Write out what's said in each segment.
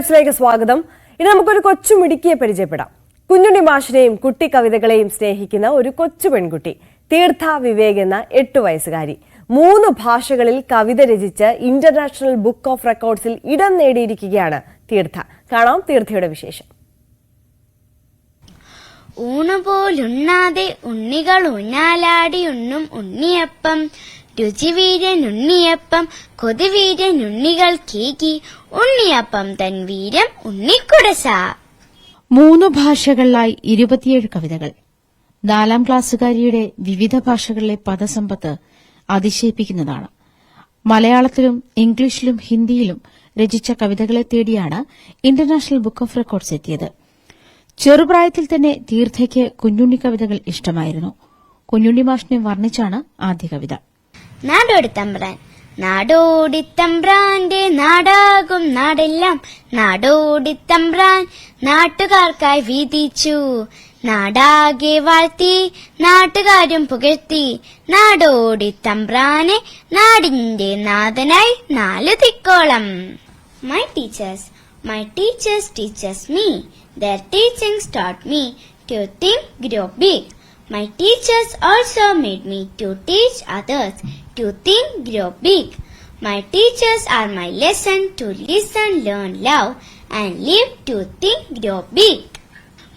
ഹെഡ്ലൈൻസിലേക്ക് സ്വാഗതം. ഇനി നമുക്കൊരു കൊച്ചു മിടുക്കിയെ പരിചയപ്പെടാം. കുഞ്ഞുണ്ണി മാഷിനെയും കുട്ടി കവിതകളെയും സ്നേഹിക്കുന്ന ഒരു കൊച്ചു പെൺകുട്ടി തീർത്ഥ വിവേക് എന്ന എട്ടു വയസ്സുകാരി. മൂന്ന് ഭാഷകളിൽ കവിത രചിച്ച് ഇന്റർനാഷണൽ ബുക്ക് ഓഫ് റെക്കോർഡ്സിൽ ഇടം നേടിയിരിക്കുകയാണ് തീർത്ഥ. കാണാം തീർത്ഥയുടെ വിശേഷം. ഊണുപോലുണ്ണാതെ ഉണ്ണികൾ ഉണ്ണാലാടി ഉണ്ണും ഉണ്ണിയപ്പം. രുചിവീരൻ ഉണ്ണിയപ്പം കൊതിവീരൻ ഉണ്ണികൾ കേകി ഉണ്ണിയപ്പം തൻ വീരം ഉണ്ണിക്കുടസ മൂന്ന് ഭാഷകളിലായി ഇരുപത്തിയേഴ് കവിതകൾ. നാലാം ക്ലാസ്സുകാരിയുടെ വിവിധ ഭാഷകളിലെ പദസമ്പത്ത് അതിശയിപ്പിക്കുന്നതാണ്. മലയാളത്തിലും ഇംഗ്ലീഷിലും ഹിന്ദിയിലും രചിച്ച കവിതകളെ തേടിയാണ് ഇന്റർനാഷണൽ ബുക്ക് ഓഫ് റെക്കോർഡ്സ് എത്തിയത്. ചെറുപ്രായത്തിൽ തന്നെ തീർത്ഥയ്ക്ക് കുഞ്ഞുണ്ണി കവിതകൾ ഇഷ്ടമായിരുന്നു. കുഞ്ഞുണ്ണി മാഷിനെ വർണിച്ചാണ് ആദ്യ കവിത. നാടോടിത്തമ്പ്രാൻ. നാടോടിത്തമ്പ്രാന്റെ നാടാകും നാടെല്ലാം. നാടോടിത്തമ്പ്രാൻ നാട്ടുകാർക്കായി വീതിച്ചു. നാടാകെ വാഴ്ത്തി നാട്ടുകാരും പുകഴ്ത്തി. നാടോടിത്തമ്പ്രാനെ നാടിന്റെ നാഥനായി നാലു തിക്കോളം. My teachers my teachers teachers me their teaching start me to think grow big my teachers also made me to teach others. to think, grow big. My teachers are my lesson to listen, learn, love, and live to think, grow big.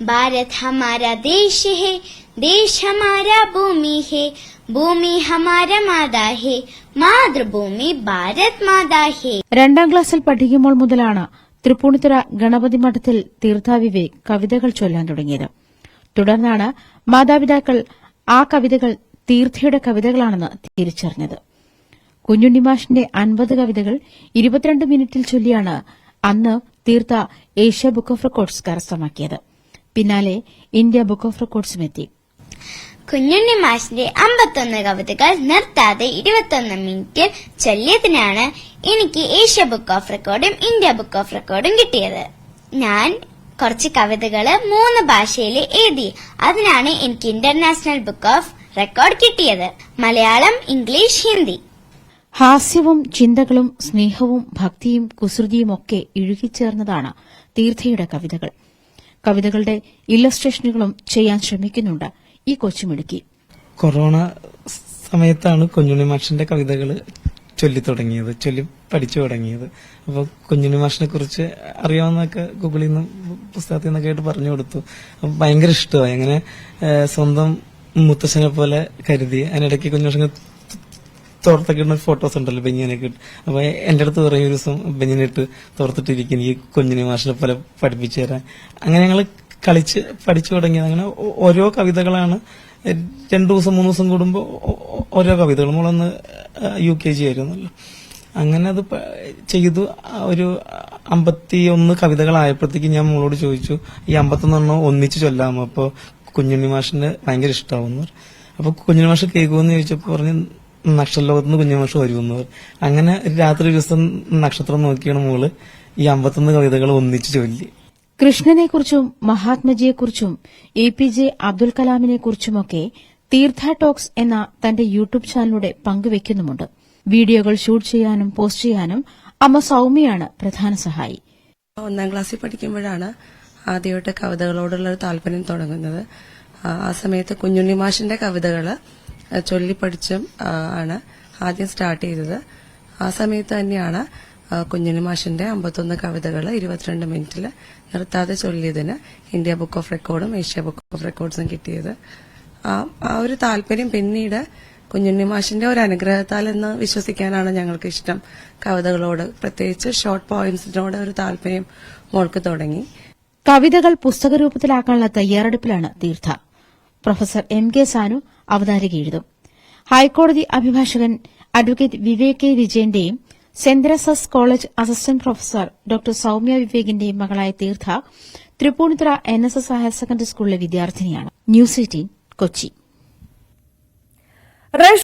Bharat हमारा देश है देश हमारा भूमि है भूमि हमारा माता है मातृभूमि भारत माता है രണ്ടാം ക്ലാസ്സിൽ പഠിക്കുമ്പോൾ മുതലാണ് തൃപ്പൂണിത്തുറ ഗണപതി മഠത്തിൽ തീർത്ഥ വിവേക് കവിതകൾ ചൊല്ലാൻ തുടങ്ങിയത് തുടർന്നാണ് മാതാപിതാക്കൾ ആ കവിതകൾ തീർത്ഥയുടെ കവിതകളാണെന്ന് തിരിച്ചറിഞ്ഞത്. കുഞ്ഞുണ്ണിമാഷിന്റെ അൻപത് കവിതകൾ ഇരുപത്തിരണ്ട് മിനിറ്റിൽ ചൊല്ലിയാണ് അന്ന് Theertha Asia book of records കരസ്ഥമാക്കിയത്. പിന്നാലെ ഇന്ത്യ ബുക്ക് ഓഫ് റെക്കോർഡ്സും എത്തി കുഞ്ഞുണ്ണി മാഷിന്റെ അമ്പത്തൊന്ന് കവിതകൾ നിർത്താതെ ഇരുപത്തൊന്ന് മിനിറ്റിൽ ചൊല്ലിയതിനാണ് എനിക്ക് ഏഷ്യ ബുക്ക് ഓഫ് റെക്കോർഡും ഇന്ത്യ ബുക്ക് ഓഫ് റെക്കോർഡും കിട്ടിയത്. ഞാൻ കുറച്ച് കവിതകൾ മൂന്ന് ഭാഷയിൽ എഴുതി. അതിനാണ് എനിക്ക് ഇന്റർനാഷണൽ ബുക്ക് ഓഫ് റെക്കോർഡ് കിട്ടിയത് മലയാളം ഇംഗ്ലീഷ് ഹിന്ദി. ഹാസ്യവും ചിന്തകളും സ്നേഹവും ഭക്തിയും കുസൃതിയും ഒക്കെ ഇഴുകിച്ചേർന്നതാണ് തീർത്ഥയുടെ കവിതകൾ. കവിതകളുടെ ഇല്ലസ്ട്രേഷനുകളും ചെയ്യാൻ ശ്രമിക്കുന്നുണ്ട് ഈ കൊച്ചുമിടുക്കി. കൊറോണ സമയത്താണ് കുഞ്ഞുണ്ണി മാഷിന്റെ കവിതകൾ ചൊല്ലി തുടങ്ങിയത് ചൊല്ലി പഠിച്ചു തുടങ്ങിയത്. അപ്പോൾ കുഞ്ഞുണ്ണി മാഷിനെ കുറിച്ച് അറിയാവുന്നൊക്കെ ഗൂഗിളിൽ നിന്ന് പുസ്തകത്തിൽ നിന്നൊക്കെ ആയിട്ട് പറഞ്ഞു കൊടുത്തു. ഭയങ്കര ഇഷ്ടമായി. അങ്ങനെ സ്വന്തം മുത്തശ്ശനെ പോലെ കരുതി അതിനിടയ്ക്ക് കുഞ്ഞുമാഷിന് തോർത്തൊക്കെ ഇടുന്ന ഫോട്ടോസ് ഉണ്ടല്ലോ ബെഞ്ഞിനൊക്കെ ഇട്ട്. അപ്പൊ എന്റെ അടുത്ത് പറയും ഒരു ദിവസം ബെഞ്ഞിനിട്ട് തോർത്തിട്ടിരിക്കും. എനിക്ക് കുഞ്ഞിനെ മാഷിനെ പോലെ പഠിപ്പിച്ചു തരാൻ. അങ്ങനെ ഞങ്ങൾ കളിച്ച് പഠിച്ചു തുടങ്ങിയത് അങ്ങനെ ഓരോ കവിതകളാണ്. രണ്ടു ദിവസം മൂന്ന് ദിവസം കൂടുമ്പോൾ ഓരോ കവിതകൾ. നമ്മളൊന്ന് യു കെ ജി ആയിരുന്നല്ലോ. അങ്ങനെ അത് ചെയ്തു. ഒരു അമ്പത്തി ഒന്ന് കവിതകളായപ്പോഴത്തേക്ക് ഞാൻ മോളോട് ചോദിച്ചു ഈ അമ്പത്തൊന്നെണ്ണം ഒന്നിച്ച് ചൊല്ലാമോ അപ്പൊ കുഞ്ഞുണ്ണി മാഷിന് ഭയങ്കര ഇഷ്ടമാവുന്നു അപ്പൊ കുഞ്ഞുണ്ണി മാഷ് കേൾക്കുമെന്ന് ചോദിച്ചപ്പോ പറഞ്ഞു നക്ഷത്രലോകത്ത് നിന്ന് കുഞ്ഞുണ്ണി മാഷ് വരുമെന്ന് അങ്ങനെ രാത്രി ദിവസം നക്ഷത്രം നോക്കിയാണ് മോൾ ഈ അമ്പത്തൊന്ന് കവിതകൾ ഒന്നിച്ച് ചൊല്ലി. കൃഷ്ണനെക്കുറിച്ചും മഹാത്മജിയെക്കുറിച്ചും എ പി ജെ അബ്ദുൽ കലാമിനെക്കുറിച്ചുമൊക്കെ തീർത്ഥ ടോക്സ് എന്ന തന്റെ യൂട്യൂബ് ചാനലിലൂടെ പങ്കുവയ്ക്കുന്നുമുണ്ട് വീഡിയോകൾ ഷൂട്ട് ചെയ്യാനും പോസ്റ്റ് ചെയ്യാനും അമ്മ സൌമ്യയാണ് പ്രധാന സഹായി. ഒന്നാം ക്ലാസ്സിൽ പഠിക്കുമ്പോഴാണ് ആദ്യമായിട്ട് കവിതകളോടുള്ള ഒരു താല്പര്യം തുടങ്ങുന്നത്. ആ, സമയത്ത് കുഞ്ഞുണ്ണി മാഷിന്റെ കവിതകൾ ചൊല്ലിപ്പഠിച്ചും ആണ് ആദ്യം സ്റ്റാർട്ട് ചെയ്തത്. ആ സമയത്ത് തന്നെയാണ് കുഞ്ഞുണ്ണി മാഷിന്റെ അമ്പത്തൊന്ന് കവിതകൾ ഇരുപത്തിരണ്ട് മിനിറ്റിൽ നിർത്താതെ ചൊല്ലിയതിന് ഇന്ത്യ ബുക്ക് ഓഫ് റെക്കോർഡും ഏഷ്യ ബുക്ക് ഓഫ് റെക്കോർഡ്സും കിട്ടിയത്. ആ ഒരു താല്പര്യം പിന്നീട് കുഞ്ഞുണ്ണി മാഷിന്റെ ഒരു അനുഗ്രഹത്താൽ എന്ന് വിശ്വസിക്കാനാണ് ഞങ്ങൾക്ക് ഇഷ്ടം. കവിതകളോട് പ്രത്യേകിച്ച് ഷോർട്ട് പോയിന്റ്സിനോട് ഒരു താല്പര്യം മോൾക്ക് തുടങ്ങി. കവിതകൾ പുസ്തകരൂപത്തിലാക്കാനുള്ള തയ്യാറെടുപ്പിലാണ് Theertha. Professor M K Sanu അവതാരിക എഴുതും ഹൈക്കോടതി അഭിഭാഷകൻ advocate Vivek K വിജയന്റെയും saint Teresa's college assistant professor doctor Soumya വിവേകിന്റെയും മകളായ Theertha Thrippunithura N S S higher secondary സ്കൂളിലെ വിദ്യാർത്ഥിനിയാണ്. News eighteen Kochi.